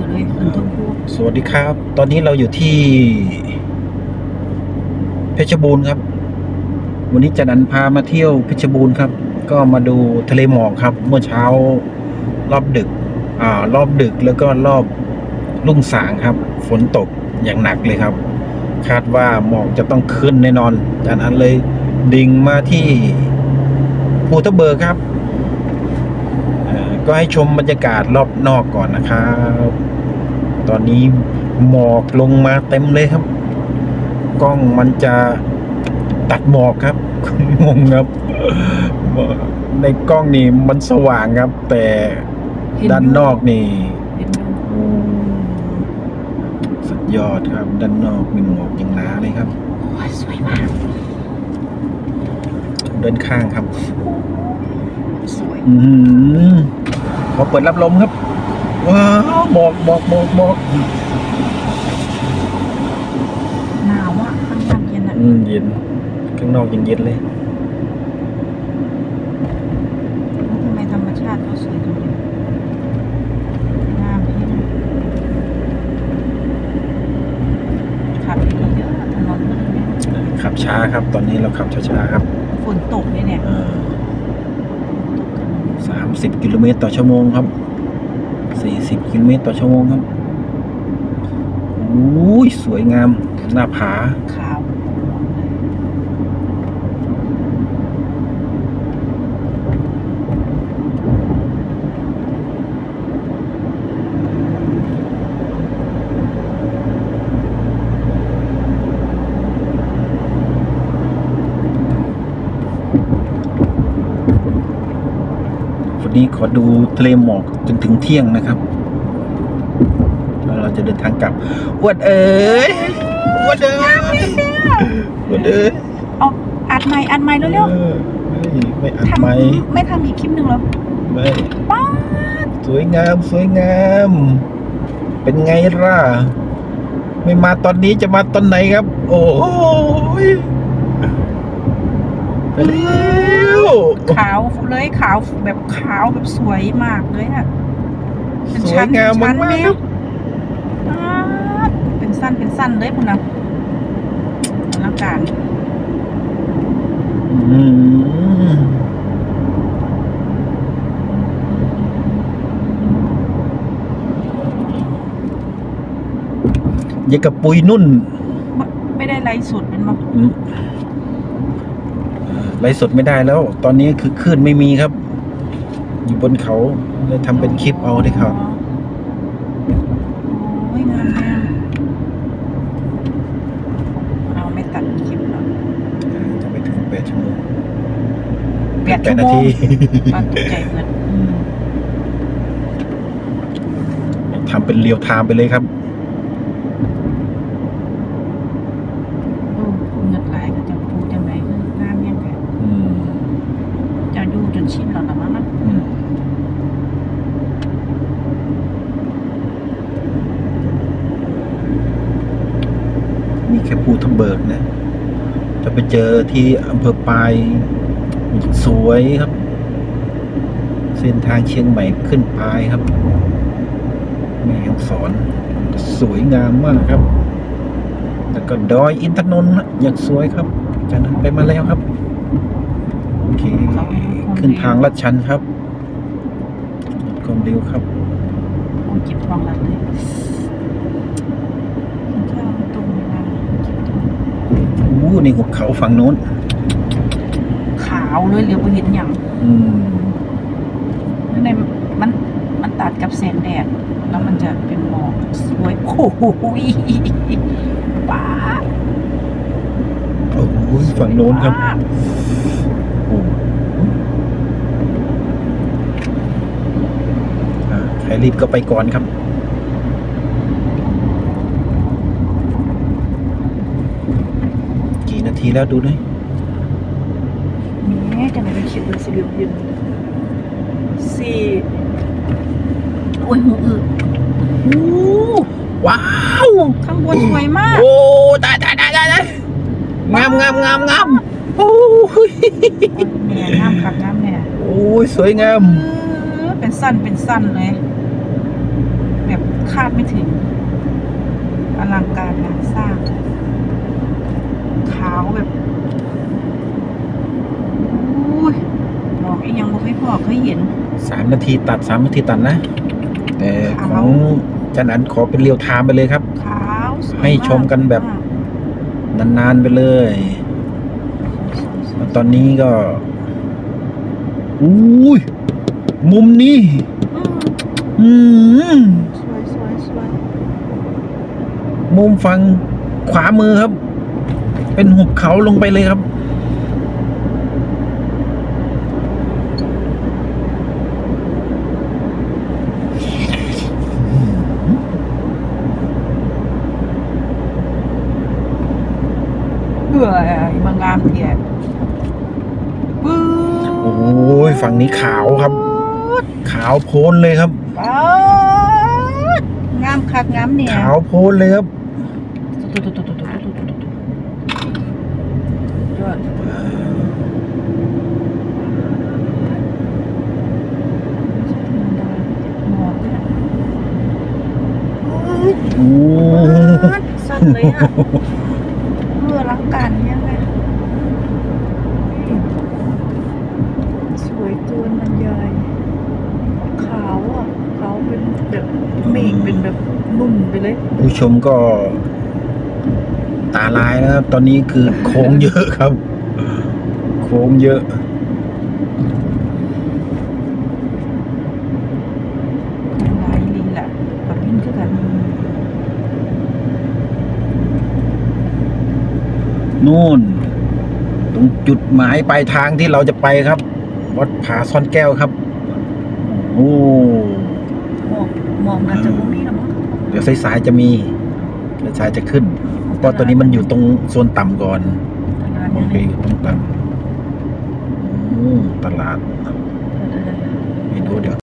อเลยขึ้นทั้งคู่สวัสดีครับ ตอนนี้เราอยู่ที่ เพชรบูรณ์ครับ วันนี้จะนันพามาเที่ยวเพชรบูรณ์ครับ ก็มาดูทะเลหมอกครับ เมื่อเช้ารอบดึก อ่ารอบดึกแล้วก็รอบรุ่งสางครับ ฝนตกอย่างหนักเลยครับ คาดว่าหมอกจะต้องขึ้นแน่นอนจากนั้นเลยดิ่งมาที่ภูทับเบิกครับ ก็ให้ชมบรรยากาศรอบนอกก่อนนะครับ ตอนนี้หมอกลงมาเต็มเลยครับ กล้องมันจะตัดหมอกครับงงครับ ในกล้องนี่มันสว่างครับ แต่เห็ด้านนอกนี่เห็นอยู่โอ้สุดยอดครับ ด้านนอกมีหมอกอย่างหนาเลยครับโอ้ยสวยมากด้านข้างครับสวย พอเปิดรับลมครับ ว้าวบอกบอกบอกบอกหนาวอะค่อข้างเย็นอะอืมเย็นข้างนอกเย็นเย็นเลยทำไมธรรมชาติเขาสวยจังเลยขับดีเยอะถนนลื่นขับช้าครับ ตอนนี้เราขับช้าๆครับ ฝนตกด้วยเนี่ย 40 กิโลเมตรต่อชั่วโมงครับ 40 กิโลเมตรต่อชั่วโมงครับอุ้ยสวยงาม หน้าผาขาว นนี้ขอดูทะเลหมอกจนถึงเที่ยงนะครับแล้วเราจะเดินทางกลับอวดเอ๋ยอวดเอ๋ยอวดเอ๋ยเอาอัดใหม่อัดใหม่เร็วเออไม่ไม่อัดๆทำไหมไม่ทำอีกคลิปหนึ่งเหรอไม่ป้าดสวยงามสวยงาม เป็นไงล่ะ ไม่มาตอนนี้จะมาตอนไหนครับ โอ้ยไปเร็ว ขาวเลยขาวแบบขาวแบบสวยมากเลยอะเป็นสวชั้ยนงามเป็นชั้มานกแม่ๆครับป๊าดเป็นสั้นเป็นสั้นเลยพุ่นนะอลังการอืมอย่ากับปุยนุ่น ไม่ไม่ได้ไลฟ์สดเป็นมั้งอืม ไลฟ์สดไม่ได้แล้ว ตอนนี้คือคลื่นไม่มีครับ อยู่บนเขาเลยทำเป็นคลิปเอาได้ครับโอ้ยงามงามเอาไม่ตัดคลิปแล้วจะไม่ถึงแปดชั่วโมงแปดแปชั่ดวนาโมงทีตอนตกใจเหมือนอืมทำเป็นเรียวไทม์ไปเลยครับ โอ้เงินหลายก็จะพูดจังไรคืองามยังไง อืม จะอยู่จนชินแล้วนะมั้งนะ อืมนี่แค่ภูทับ เบิกนะจะไปเจอที่อำเภอปลายสวยครับ เส้นทางเชียงใหม่ขึ้นปลายครับแม่ฮ่องสอน สวยงามมากครับ แล้วก็ดอยอินทนนท์นะอย่างสวยครับ จากนั้นไปมาแล้วครับโอเคขึ้นทางลัดชันครับลดความเร็วครับโอ้เจ็บทองล้วเลยเจ้าตรงเวลาเจ็บท้อง อู้นี่หุบเขาฝั่งโน้น ขาวเลยเหลียวไปเห็นอย่างอืมข้างในมันมันตัดกับแสงแดด แล้วมันจะเป็นหมอกสวยโอ้โหป้าดโอ้ยฝั่งโน้นครับมากโอ้อ่าใครรีบก็ไปก่อนครับ กี่นา ทีแล้วดูหน่อยแม่จะไหนไปคิดดูสิเดือนยืนสี่โอ้ยหูอึโอ้ว้าวข้างบนสวยมาก โอ้ตายตายตายตายงามงามงามงามโอ้ยแม่งามคักงามแม่โอ้ยสวยงามเออเป็นสั้นเป็นสั้นเลยแบบคาดไม่ถึงอลังการงานสร้าง ขาวแบบอุ้ยบอกอีกยังบอกให้พ่อเคยเห็น สามนาทีตัดสามนาทีตัดนะ แต่ขขาวองจันอันขอเป็นเรียวไทม์ไปเลยครับ ขาวสวยให้ชมกันแบบมากนานๆไปเลยสวยๆตอนนี้ก็อุ้ยมุมนี้ อืมอืม สวยสวยสวยมุมฝั่งขวามือครับ เป็นหุบเขาลงไปเลยครับเบื่อมางามเทียนปื้โอ้ยฝั่งนี้ขาวครับ ขาวโพลนเลยครับ ป๊าดงามคักงามเนี่ยขาวโพลนเลยครับยอดหมอกเนี่ยเอ้ย โอ้ สั่น เลยอะเพื่อรักกันยังไงสวยเกินบรรยายขาวอะขาวเป็นแบบเมฆเป็นแบบนุ่มไปเลย ผู้ชมก็ตาลายนะครับ ตอนนี้คือโค้งเยอะครับ โค้งเยอะ ของหลายลีแหละกับพินคือกัน นู่น ตรงจุดหมายปลายทางที่เราจะไปครับ วัดผาซ่อนแก้วครับ โอ้หมอกหมอกน่าจะบ่มีแล้วมั้งเดี๋ยวสายๆจะมีเดี๋ยวสายจะขึ้น เพราะตอนนี้มันอยู่ตรงโซนต่ำก่อนตลาดโอยังเคไงตรงต่ำโอ้ตลาด